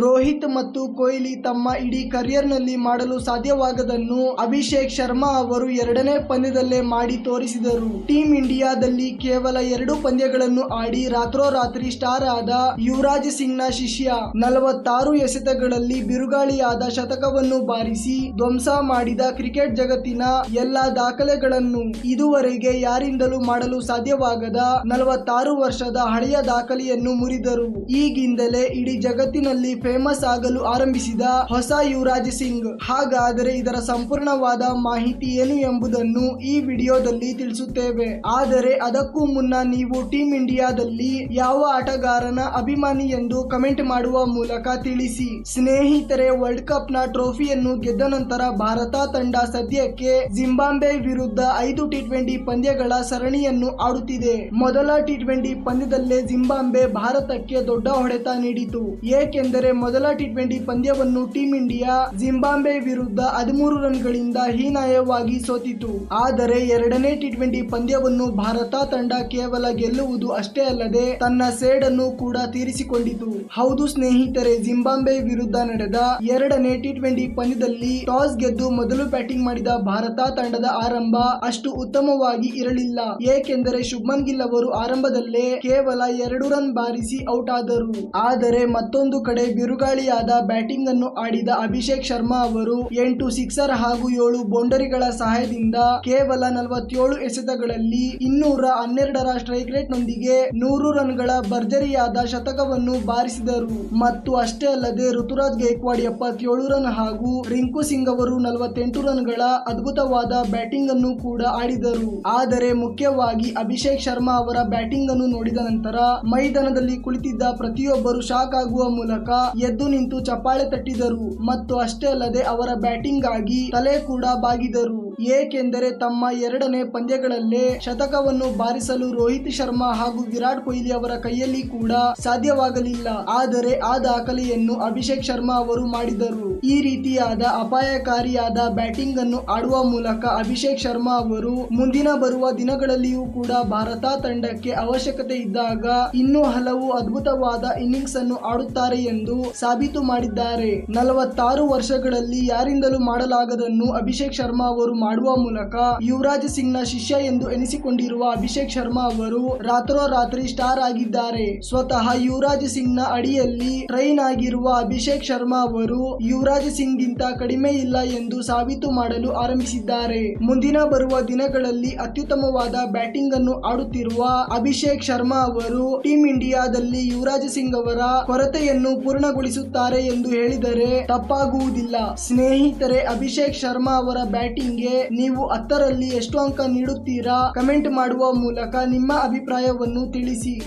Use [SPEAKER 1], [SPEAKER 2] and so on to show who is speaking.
[SPEAKER 1] ರೋಹಿತ್ ಮತ್ತು ಕೊಹ್ಲಿ ತಮ್ಮ ಇಡೀ ಕರಿಯರ್ನಲ್ಲಿ ಮಾಡಲು ಸಾಧ್ಯವಾಗದನ್ನು ಅಭಿಷೇಕ್ ಶರ್ಮಾ ಅವರು ಎರಡನೇ ಪಂದ್ಯದಲ್ಲೇ ಮಾಡಿ ತೋರಿಸಿದರು. ಟೀಂ ಇಂಡಿಯಾದಲ್ಲಿ ಕೇವಲ ಎರಡು ಪಂದ್ಯಗಳನ್ನು ಆಡಿ ರಾತ್ರೋರಾತ್ರಿ ಸ್ಟಾರ್ ಆದ ಯುವರಾಜ್ ಸಿಂಗ್ನ ಶಿಷ್ಯ, ನಲವತ್ತಾರು ಎಸೆತಗಳಲ್ಲಿ ಬಿರುಗಾಳಿಯಾದ ಶತಕವನ್ನು ಬಾರಿಸಿ ಧ್ವಂಸ ಮಾಡಿದ ಕ್ರಿಕೆಟ್ ಜಗತ್ತಿನ ಎಲ್ಲ ದಾಖಲೆಗಳನ್ನು ಇದುವರೆಗೆ ಯಾರಿಂದಲೂ ಮಾಡಲು ಸಾಧ್ಯವಾಗದ ನಲವತ್ತಾರು ವರ್ಷದ ಹಳೆಯ ದಾಖಲೆಯನ್ನು ಮುರಿದರು. ಈಗಿಂದಲೇ ಇಡೀ ಜಗತ್ತಿನಲ್ಲಿ ಫೇಮಸ್ ಆಗಲು ಆರಂಭಿಸಿದ ಹೊಸ ಯುವರಾಜ್ ಸಿಂಗ್. ಹಾಗಾದರೆ ಇದರ ಸಂಪೂರ್ಣವಾದ ಮಾಹಿತಿ ಏನು ಎಂಬುದನ್ನು ಈ ವಿಡಿಯೋದಲ್ಲಿ ತಿಳಿಸುತ್ತೇವೆ. ಆದರೆ ಅದಕ್ಕೂ ಮುನ್ನ ನೀವು ಟೀಮ್ ಇಂಡಿಯಾದಲ್ಲಿ ಯಾವ ಆಟಗಾರನ ಅಭಿಮಾನಿ ಎಂದು ಕಮೆಂಟ್ ಮಾಡುವ ಮೂಲಕ ತಿಳಿಸಿ. ಸ್ನೇಹಿತರೆ, ವರ್ಲ್ಡ್ ಕಪ್ನ ಟ್ರೋಫಿಯನ್ನು ಗೆದ್ದ ನಂತರ ಭಾರತ ತಂಡ ಸದ್ಯಕ್ಕೆ ಜಿಂಬಾಬ್ವೆ ವಿರುದ್ಧ ಐದು ಟಿ ಟ್ವೆಂಟಿ ಪಂದ್ಯಗಳ ಸರಣಿಯನ್ನು ಆಡುತ್ತಿದೆ. ಮೊದಲ ಟಿ ಟ್ವೆಂಟಿ ಪಂದ್ಯದಲ್ಲೇ ಜಿಂಬಾಬ್ವೆ ಭಾರತಕ್ಕೆ ದೊಡ್ಡ ಹೊಡೆತ ನೀಡಿತು. ಏಕೆಂದರೆ ಮೊದಲ ಟಿ ಟ್ವೆಂಟಿ ಪಂದ್ಯವನ್ನು ಟೀಂ ಇಂಡಿಯಾ ಜಿಂಬಾಬ್ವೆ ವಿರುದ್ಧ ಹದಿಮೂರು ರನ್ಗಳಿಂದ ಹೀನಾಯವಾಗಿ ಸೋತಿತು. ಆದರೆ ಎರಡನೇ ಟಿ ಟ್ವೆಂಟಿ ಪಂದ್ಯವನ್ನು ಭಾರತ ತಂಡ ಕೇವಲ ಗೆಲ್ಲುವುದು ಅಷ್ಟೇ ಅಲ್ಲದೆ ತನ್ನ ಸೇಡನ್ನು ಕೂಡ ತೀರಿಸಿಕೊಂಡಿತು. ಹೌದು ಸ್ನೇಹಿತರೆ ಜಿಂಬಾಬ್ವೆ ವಿರುದ್ಧ ನಡೆದ ಎರಡನೇ ಟಿ ಟ್ವೆಂಟಿ ಪಂದ್ಯದಲ್ಲಿ ಟಾಸ್ ಗೆದ್ದು ಮೊದಲು ಬ್ಯಾಟಿಂಗ್ ಮಾಡಿದ ಭಾರತ ತಂಡದ ಆರಂಭ ಅಷ್ಟು ಉತ್ತಮವಾಗಿ ಇರಲಿಲ್ಲ. ಏಕೆಂದರೆ ಶುಭ್ಮನ್ ಗಿಲ್ ಅವರು ಆರಂಭದಲ್ಲೇ ಕೇವಲ ಎರಡು ರನ್ ಬಾರಿಸಿ ಔಟ್ ಆದರು. ಆದರೆ ಮತ್ತೊಂದು ಕಡೆ ಬಿರುಗಾಳಿಯಾದ ಬ್ಯಾಟಿಂಗ್ ಅನ್ನು ಆಡಿದ ಅಭಿಷೇಕ್ ಶರ್ಮಾ ಅವರು ಎಂಟು ಸಿಕ್ಸರ್ ಹಾಗೂ ಏಳು ಬೌಂಡರಿಗಳ ಸಹಾಯದಿಂದ ಕೇವಲ ನಲವತ್ತೇಳು ಎಸೆತಗಳಲ್ಲಿ ಇನ್ನೂರ ಹನ್ನೆರಡರ ಸ್ಟ್ರೈಕ್ ರೇಟ್ ನೊಂದಿಗೆ ನೂರು ರನ್ಗಳ ಭರ್ಜರಿಯಾದ ಶತಕವನ್ನು ಬಾರಿಸಿದರು. ಮತ್ತು ಅಷ್ಟೇ ಅಲ್ಲದೆ ಋತುರಾಜ್ ಗೈಕ್ವಾಡ್ ಎಪ್ಪತ್ತೇಳು ರನ್ ಹಾಗೂ ರಿಂಕು ಸಿಂಗ್ ಅವರು ನಲವತ್ತೆಂಟು ರನ್ಗಳ ಅದ್ಭುತವಾದ ಬ್ಯಾಟಿಂಗ್ ಅನ್ನು ಕೂಡ ಆಡಿದರು. ಆದರೆ ಮುಖ್ಯವಾಗಿ ಅಭಿಷೇಕ್ ಶರ್ಮಾ ಅವರ ಬ್ಯಾಟಿಂಗ್ ಅನ್ನು ನೋಡಿದ ನಂತರ ಮೈದಾನದಲ್ಲಿ ಕುಳಿತಿದ್ದ ಪ್ರತಿಯೊಬ್ಬರು ಶಾಕ್ ಆಗುವ ಮೂಲಕ ಎದ್ದು ನಿಂತು ಚಪ್ಪಾಳೆ ತಟ್ಟಿದರು ಮತ್ತು ಅಷ್ಟೇ ಅಲ್ಲದೆ ಅವರ ಬ್ಯಾಟಿಂಗ್ ಆಗಿ ತಲೆ ಕೂಡ ಬಾಗಿದರು. ಏಕೆಂದರೆ ತಮ್ಮ ಎರಡನೇ ಪಂದ್ಯಗಳಲ್ಲೇ ಶತಕವನ್ನು ಬಾರಿಸಲು ರೋಹಿತ್ ಶರ್ಮಾ ಹಾಗೂ ವಿರಾಟ್ ಕೊಹ್ಲಿ ಅವರ ಕೈಯಲ್ಲಿ ಕೂಡ ಸಾಧ್ಯವಾಗಲಿಲ್ಲ. ಆದರೆ ಆ ದಾಖಲೆಯನ್ನು ಅಭಿಷೇಕ್ ಶರ್ಮಾ ಅವರು ಮಾಡಿದರು ಈ ರೀತಿಯಾದ ಅಪಾಯಕಾರಿಯಾದ ಬ್ಯಾಟಿಂಗ್ ಅನ್ನು ಆಡುವ ಮೂಲಕ ಅಭಿಷೇಕ್ ಶರ್ಮಾ ಅವರು ಮುಂದಿನ ಬರುವ ದಿನಗಳಲ್ಲಿಯೂ ಕೂಡ ಭಾರತ ತಂಡಕ್ಕೆ ಅವಶ್ಯಕತೆ ಇದ್ದಾಗ ಇನ್ನೂ ಹಲವು ಅದ್ಭುತವಾದ ಇನ್ನಿಂಗ್ಸ್ ಅನ್ನು ಆಡುತ್ತಾರೆ ಎಂದು ಸಾಬೀತು ಮಾಡಿದ್ದಾರೆ. ನಲವತ್ತಾರು ವರ್ಷಗಳಲ್ಲಿ ಯಾರಿಂದಲೂ ಮಾಡಲಾಗದನ್ನು ಅಭಿಷೇಕ್ ಶರ್ಮಾ ಅವರು ಮಾಡುವ ಮೂಲಕ ಯುವರಾಜ್ ಸಿಂಗ್ನ ಶಿಷ್ಯ ಎಂದು ಎನಿಸಿಕೊಂಡಿರುವ ಅಭಿಷೇಕ್ ಶರ್ಮಾ ಅವರು ರಾತ್ರೋರಾತ್ರಿ ಸ್ಟಾರ್ ಆಗಿದ್ದಾರೆ. ಸ್ವತಃ ಯುವರಾಜ್ ಸಿಂಗ್ನ ಅಡಿಯಲ್ಲಿ ಟ್ರೈನ್ ಆಗಿರುವ ಅಭಿಷೇಕ್ ಶರ್ಮಾ ಅವರು ಯುವರಾಜ್ ಸಿಂಗ್ ಗಿಂತ ಕಡಿಮೆ ಇಲ್ಲ ಎಂದು ಸಾಬೀತು ಮಾಡಲು ಆರಂಭಿಸಿದ್ದಾರೆ. ಮುಂದಿನ ಬರುವ ದಿನಗಳಲ್ಲಿ ಅತ್ಯುತ್ತಮವಾದ ಬ್ಯಾಟಿಂಗ್ ಅನ್ನು ಆಡುತ್ತಿರುವ ಅಭಿಷೇಕ್ ಶರ್ಮಾ ಅವರು ಟೀಂ ಇಂಡಿಯಾದಲ್ಲಿ ಯುವರಾಜ್ ಸಿಂಗ್ ಅವರ ಕೊರತೆಯನ್ನು ಪೂರ್ಣಗೊಳಿಸುತ್ತಾರೆ ಎಂದು ಹೇಳಿದರೆ ತಪ್ಪಾಗುವುದಿಲ್ಲ. ಸ್ನೇಹಿತರೆ, ಅಭಿಷೇಕ್ ಶರ್ಮಾ ಅವರ ಬ್ಯಾಟಿಂಗ್ಗೆ ನೀವು ಹತ್ತರಲ್ಲಿ ಎಷ್ಟು ಅಂಕ ನೀಡುತ್ತೀರಾ? ಕಮೆಂಟ್ ಮಾಡುವ ಮೂಲಕ ನಿಮ್ಮ ಅಭಿಪ್ರಾಯವನ್ನು ತಿಳಿಸಿ.